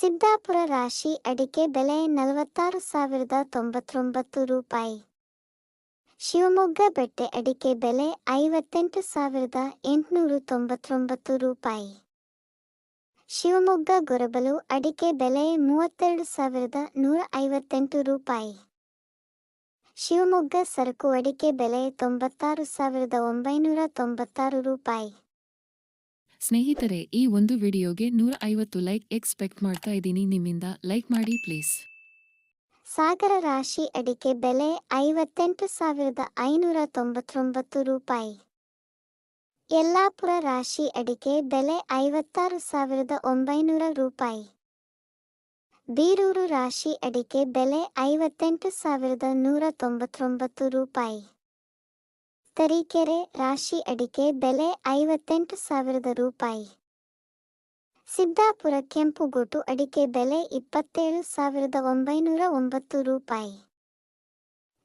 ಸಿದ್ದಾಪುರ ರಾಶಿ ಅಡಿಕೆ ಬೆಲೆ ನಲವತ್ತಾರು ಸಾವಿರದ ತೊಂಬತ್ತೊಂಬತ್ತು ರೂಪಾಯಿ. ಶಿವಮೊಗ್ಗ ಬೆಟ್ಟೆ ಅಡಿಕೆ ಬೆಲೆ ಐವತ್ತೆಂಟು ಸಾವಿರದ ಎಂಟುನೂರು ತೊಂಬತ್ತೊಂಬತ್ತು ರೂಪಾಯಿ. ಶಿವಮೊಗ್ಗ ಗೊರಬಲು ಅಡಿಕೆ ಬೆಲೆ ಮೂವತ್ತೆರಡು ಸಾವಿರದ ನೂರ ಐವತ್ತೆಂಟು ರೂಪಾಯಿ. ಶಿವಮೊಗ್ಗ ಸರಕು ಅಡಿಕೆ ಬೆಲೆ ತೊಂಬತ್ತಾರು ಸಾವಿರದ ಒಂಬೈನೂರ ತೊಂಬತ್ತಾರು ರೂಪಾಯಿ. ಸ್ನೇಹಿತರೆ, ಈ ಒಂದು ವಿಡಿಯೋಗೆ ನೂರ ಐವತ್ತು ಲೈಕ್ ಎಕ್ಸ್ಪೆಕ್ಟ್ ಮಾಡ್ತಾ ಇದ್ದೀನಿ. ನಿಮ್ಮಿಂದ ಲೈಕ್ ಮಾಡಿ ಪ್ಲೀಸ್. ಸಾಗರ ರಾಶಿ ಅಡಿಕೆ ಬೆಲೆ ಐವತ್ತೆಂಟು ಸಾವಿರದ ಐನೂರ ತೊಂಬತ್ತೊಂಬತ್ತು ರೂಪಾಯಿ. ಯಲ್ಲಾಪುರ ರಾಶಿ ಅಡಿಕೆ ಬೆಲೆ ಐವತ್ತಾರು ಸಾವಿರದ ಒಂಬೈನೂರ ರೂಪಾಯಿ. ಬೀರೂರು ರಾಶಿ ಅಡಿಕೆ ಬೆಲೆ ಐವತ್ತೆಂಟು ಸಾವಿರದ ನೂರ ತೊಂಬತ್ತೊಂಬತ್ತು ರೂಪಾಯಿ. ತರೀಕೆರೆ ರಾಶಿ ಅಡಿಕೆ ಬೆಲೆ ಐವತ್ತೆಂಟು ಸಾವಿರದ ರೂಪಾಯಿ. ಸಿದ್ದಾಪುರ ಕೆಂಪುಗೋಟು ಅಡಿಕೆ ಬೆಲೆ ಇಪ್ಪತ್ತೇಳು ಸಾವಿರದ ಒಂಬೈನೂರ ಒಂಬತ್ತು ರೂಪಾಯಿ.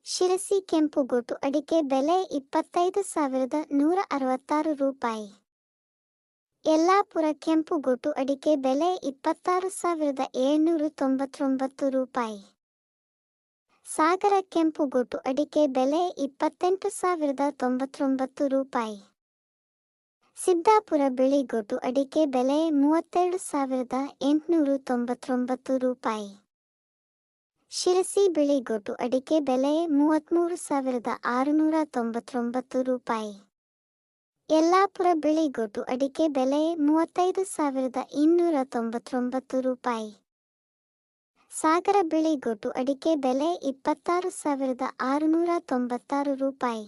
ಶಿರಸಿ ಕೆಂಪುಗೋಟು ಅಡಿಕೆ ಬೆಲೆ ಇಪ್ಪತ್ತೈದು ಸಾವಿರದ ನೂರ ಅರವತ್ತಾರು ರೂಪಾಯಿ. ಯಲ್ಲಾಪುರ ಕೆಂಪುಗೋಟು ಅಡಿಕೆ ಬೆಲೆ ಇಪ್ಪತ್ತಾರು ಸಾವಿರದ ಏಳ್ನೂರ ತೊಂಬತ್ತೊಂಬತ್ತು ರೂಪಾಯಿ. ಸಾಗರ ಕೆಂಪು ಗೊಟ್ಟು ಅಡಿಕೆ ಬೆಲೆ ಇಪ್ಪತ್ತೆಂಟು ಸಾವಿರದ ತೊಂಬತ್ತೊಂಬತ್ತು ರೂಪಾಯಿ. ಸಿದ್ದಾಪುರ ಬಿಳಿ ಗೊಟ್ಟು ಅಡಿಕೆ ಬೆಲೆ ಮೂವತ್ತೆರಡು ಸಾವಿರದ ಎಂಟುನೂರು ತೊಂಬತ್ತೊಂಬತ್ತು ರೂಪಾಯಿ. ಶಿರಸಿ ಬಿಳಿ ಗೊಟ್ಟು ಅಡಿಕೆ ಬೆಲೆ ಮೂವತ್ತ್ಮೂರು ಸಾವಿರದ ಆರುನೂರ ತೊಂಬತ್ತೊಂಬತ್ತು ರೂಪಾಯಿ. ಯಲ್ಲಾಪುರ ಬಿಳಿಗೋಟು ಅಡಿಕೆ ಬೆಲೆ ಮೂವತ್ತೈದು ಸಾವಿರದ ಇನ್ನೂರ ತೊಂಬತ್ತೊಂಬತ್ತು ರೂಪಾಯಿ. ಸಾಗರ ಬಿಳಿಗೋಟು ಅಡಿಕೆ ಬೆಲೆ ಇಪ್ಪತ್ತಾರು ಸಾವಿರದ ಆರುನೂರ ತೊಂಬತ್ತಾರು ರೂಪಾಯಿ.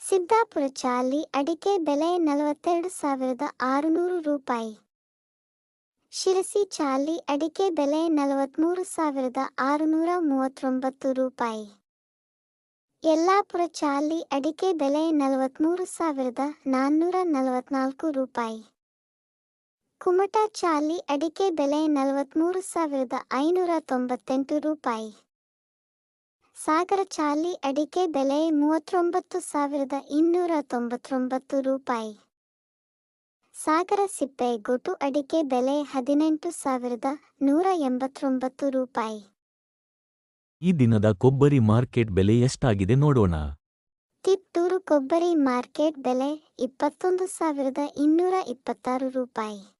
ಸಿದ್ದಾಪುರ ಚಾಲಿ ಅಡಿಕೆ ಬೆಲೆ ನಲವತ್ತೆರಡು ಸಾವಿರದ ಆರುನೂರು ರೂಪಾಯಿ. ಶಿರಸಿ ಚಾಲಿ ಅಡಿಕೆ ಬೆಲೆ ನಲವತ್ತ್ಮೂರು ಸಾವಿರದ ಆರುನೂರ ಮೂವತ್ತೊಂಬತ್ತು ರೂಪಾಯಿ. ಯಲ್ಲಾಪುರ ಚಾಲಿ ಅಡಿಕೆ ಬೆಲೆ ನಲವತ್ತ್ಮೂರು ಸಾವಿರದ ನಾನ್ನೂರ ನಲವತ್ನಾಲ್ಕು ರೂಪಾಯಿ. ಕುಮಟಾ ಚಾಲಿ ಅಡಿಕೆ ಬೆಲೆ ನಲವತ್ತ್ಮೂರು ಸಾವಿರದ ಐನೂರ ತೊಂಬತ್ತೆಂಟು ರೂಪಾಯಿ. ಸಾಗರ ಚಾಲಿ ಅಡಿಕೆ ಬೆಲೆ ಮೂವತ್ತೊಂಬತ್ತು ಸಾವಿರದ ಇನ್ನೂರ ತೊಂಬತ್ತೊಂಬತ್ತು ರೂಪಾಯಿ. ಸಾಗರ ಸಿಪ್ಪೆ ಗೊಟು ಅಡಿಕೆ ಬೆಲೆ ಹದಿನೆಂಟು ಸಾವಿರದ ನೂರ ಎಂಬತ್ತೊಂಬತ್ತು ರೂಪಾಯಿ. ಈ ದಿನದ ಕೊಬ್ಬರಿ ಮಾರ್ಕೆಟ್ ಬೆಲೆ ಎಷ್ಟಾಗಿದೆ ನೋಡೋಣ. ತಿಪ್ಪೂರು ಕೊಬ್ಬರಿ ಮಾರ್ಕೆಟ್ ಬೆಲೆ ಇಪ್ಪತ್ತೊಂದು ಸಾವಿರದ ಇನ್ನೂರ ಇಪ್ಪತ್ತಾರು ರೂಪಾಯಿ.